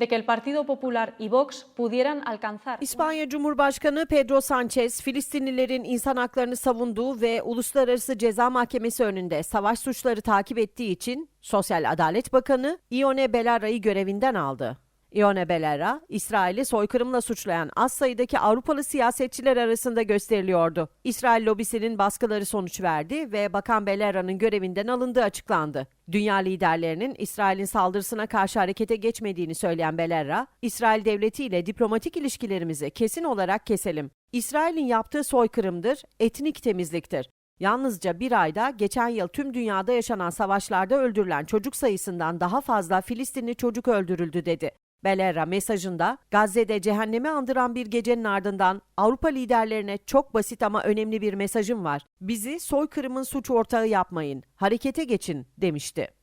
de que el Partido Popular y Vox pudieran alcanzar İspanya Cumhurbaşkanı Pedro Sanchez, Filistinlilerin insan haklarını savunduğu ve Uluslararası Ceza Mahkemesi önünde savaş suçları takip ettiği için Sosyal Adalet Bakanı Ione Belarra'yı görevinden aldı. Ione Belarra, İsrail'i soykırımla suçlayan az sayıdaki Avrupalı siyasetçiler arasında gösteriliyordu. İsrail lobisinin baskıları sonuç verdi ve Bakan Belarra'nın görevinden alındığı açıklandı. Dünya liderlerinin İsrail'in saldırısına karşı harekete geçmediğini söyleyen Belarra, İsrail devletiyle diplomatik ilişkilerimizi kesin olarak keselim. İsrail'in yaptığı soykırımdır, etnik temizliktir. Yalnızca bir ayda geçen yıl tüm dünyada yaşanan savaşlarda öldürülen çocuk sayısından daha fazla Filistinli çocuk öldürüldü dedi. Belerra mesajında Gazze'de cehennemi andıran bir gecenin ardından Avrupa liderlerine çok basit ama önemli bir mesajım var. Bizi soykırımın suç ortağı yapmayın, harekete geçin demişti.